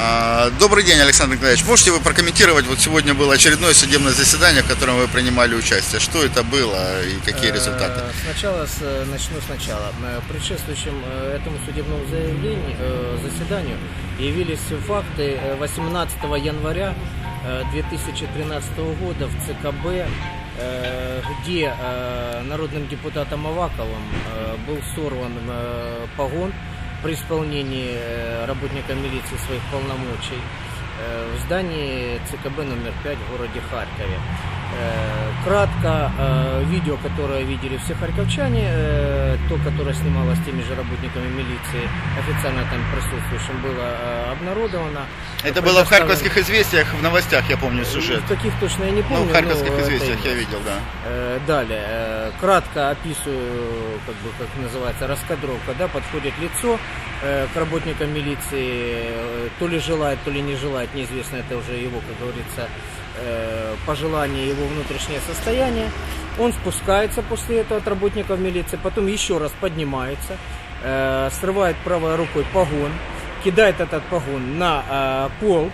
А, Добрый день, Александр Николаевич. Можете вы прокомментировать, вот сегодня было очередное судебное заседание, в котором вы принимали участие. Что это было и какие результаты? Э, Сначала с- э, начну сначала. Э, Предшествующим этому судебному заявлению, заседанию явились факты э, 18 января э, 2013 года в ЦКБ, где народным депутатом Аваковым был сорван погон при исполнении э, работником милиции своих полномочий э, в здании ЦКБ номер 5 в городе Харькове. Э, Кратко, видео, которое видели все харьковчане, то, которое снималось теми же работниками милиции, официально там присутствующим, было обнародовано. Это было в харьковских известиях, в новостях, я помню сюжет. В каких точно я не Ну, помню. в харьковских но известиях я видел, да. Э, Далее, э, кратко описываю, как бы, как называется, раскадровка, да, подходит лицо э, к работникам милиции, то ли желает, то ли не желает, неизвестно, это уже его, как говорится, пожелание, его внутреннее состояние. Он спускается после этого от работников милиции, потом еще раз поднимается, срывает правой рукой погон, кидает этот погон на э, пол,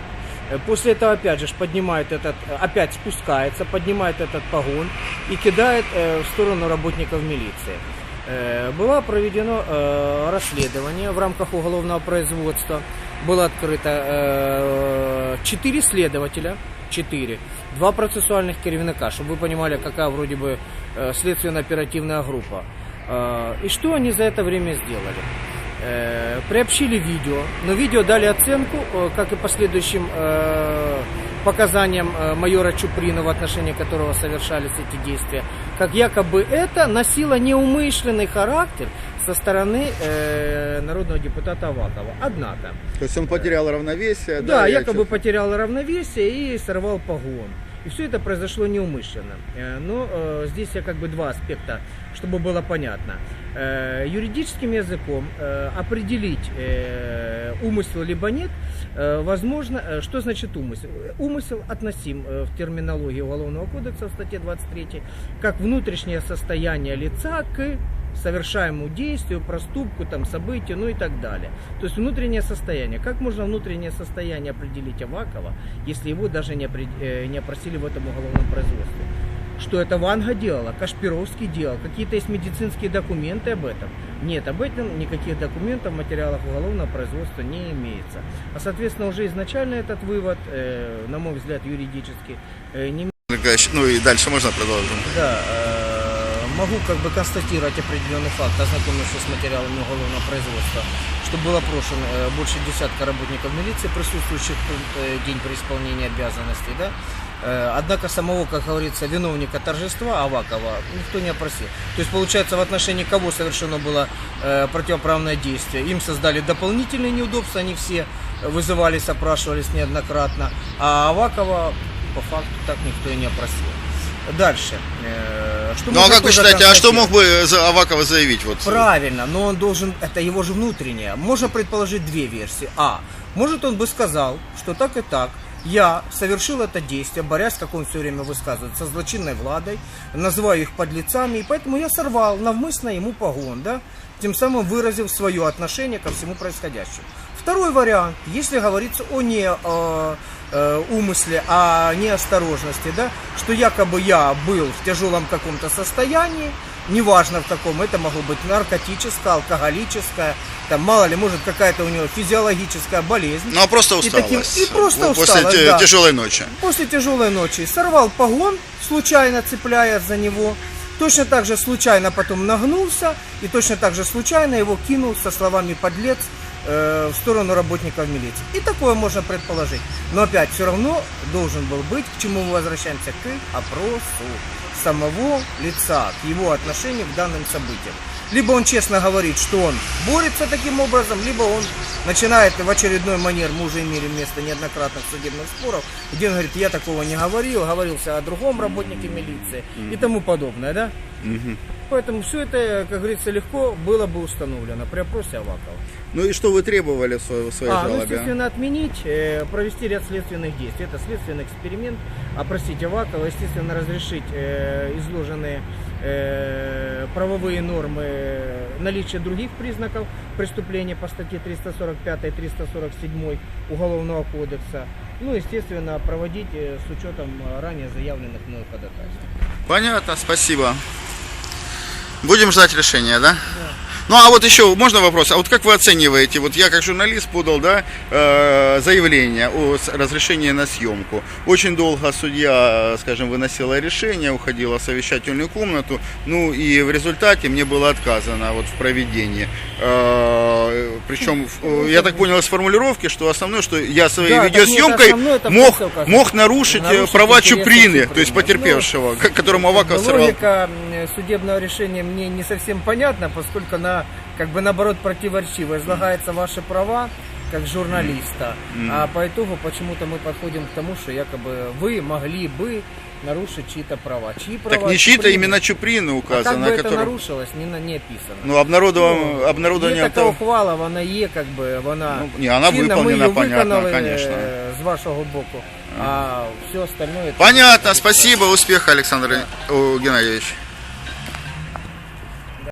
Э, После этого опять же поднимает этот, э, опять спускается, поднимает этот погон и кидает э, в сторону работников милиции. Э, Было проведено э, расследование в рамках уголовного производства. Было открыто э, четыре следователя, четыре, два процессуальных керівника, чтобы вы понимали, какая вроде бы э, следственно-оперативная группа. Э, И что они за это время сделали? Э, приобщили видео, но видео дали оценку, э, как и последующим э, показаниям майора Чуприна, в отношении которого совершались эти действия, как якобы это носило неумышленный характер со стороны э, народного депутата Авакова. Однако, То есть он потерял равновесие. да, и якобы отчет- потерял равновесие и сорвал погон. И все это произошло неумышленно. Э, Но э, здесь я как бы два аспекта, чтобы было понятно. Э, Юридическим языком определить умысел либо нет, возможно, что значит умысел? Умысел относим в терминологии Уголовного кодекса в статье 23 как внутреннее состояние лица к совершаемому действию, проступку, там, событию, ну и так далее. То есть внутреннее состояние. Как можно внутреннее состояние определить Авакова, если его даже не, э, не опросили в этом уголовном производстве? Что это Ванга делала, Кашпировский делал, какие-то есть медицинские документы об этом? Нет, об этом никаких документов в материалах уголовного производства не имеется. А соответственно уже изначально этот вывод, э, на мой взгляд, юридически, э, не Ну и дальше можно продолжить? да, э, могу как бы констатировать определенный факт, ознакомившись с материалами уголовного производства, что было опрошено э, больше десятка работников милиции, присутствующих в э, день при исполнении обязанностей, да. Э, Однако самого, как говорится, виновника торжества Авакова никто не опросил. То есть, получается, в отношении кого совершено было противоправное действие, им создали дополнительные неудобства, они все вызывались, опрашивались неоднократно, а Авакова по факту так никто и не опросил. Дальше. Э, Что Ну а как вы считаете, а что мог бы за Авакова заявить? Вот, Правильно, но он должен, это его же внутреннее. Можно предположить две версии. А, может он бы сказал, что так и так, я совершил это действие, борясь, как он все время высказывает, со злочинной владой, называю их подлецами, и поэтому я сорвал навмысно ему погон, да, тем самым выразив свое отношение ко всему происходящему. Второй вариант, если говорится о не э, э, умысле, о неосторожности, да, что якобы я был в тяжелом каком-то состоянии, неважно в каком, это могло быть наркотическое, алкоголическое, там мало ли, может какая-то у него физиологическая болезнь. Ну а просто И таким- усталость. и просто После усталость, да. тяжелой ночи. После тяжелой ночи сорвал погон, случайно цепляясь за него. Точно так же случайно потом нагнулся и точно так же случайно его кинул со словами «подлец» в сторону работников милиции. И такое можно предположить. Но опять все равно должен был быть, к чему мы возвращаемся, к опросу самого лица, к его отношению к данным событиям. Либо он честно говорит, что он борется таким образом, либо он начинает в очередной манер, мы уже имели место неоднократных судебных споров, где он говорит, я такого не говорил, говорился о другом работнике милиции и тому подобное, да? Поэтому все это, как говорится, легко было бы установлено при опросе Авакова. Ну и что вы требовали в своей, в своей А, ну, жалобе? естественно, отменить, э, провести ряд следственных действий. Это следственный эксперимент, опросить Авакова, естественно, разрешить э, изложенные э, правовые нормы э, наличия других признаков преступления по статье 345 и 347 Уголовного кодекса. Ну, естественно, проводить э, с учетом ранее заявленных мной ходатайств. Понятно, спасибо. Будем ждать решения, да? Ну а вот еще можно вопрос, а вот как вы оцениваете, вот я как журналист подал, да, э, заявление о разрешении на съемку. Очень долго судья, скажем, выносила решение, уходила в совещательную комнату, ну и в результате мне было отказано вот в проведении. Э, причем, в- я так понял из формулировки, что основное, что я своей Да, видеосъемкой основное мог, мог нарушить, э, Нарушить права Чуприны, Чуприны. то есть потерпевшего, к- которому Аваков сорвал. Логика м, судебного решения мне не совсем понятна, поскольку она как бы наоборот противоречиво излагаются ваши права как журналиста, а по итогу почему-то мы подходим к тому, что якобы вы могли бы нарушить чьи-то права. Чьи права? Так не чьи-то, Чуприны. именно Чуприны А как указано, бы это который... нарушилось, не, на- не описано. Ну, обнародовано, Ну, обнародование... Є така авто- ухвала, вона є, как би, вона Ну, ні, вона чинна, ми виповнена, її понятно, виконали конечно. е, з вашого боку, а все остальное... это- Понятно, спасибо, успеха, Александр О, Геннадьевич.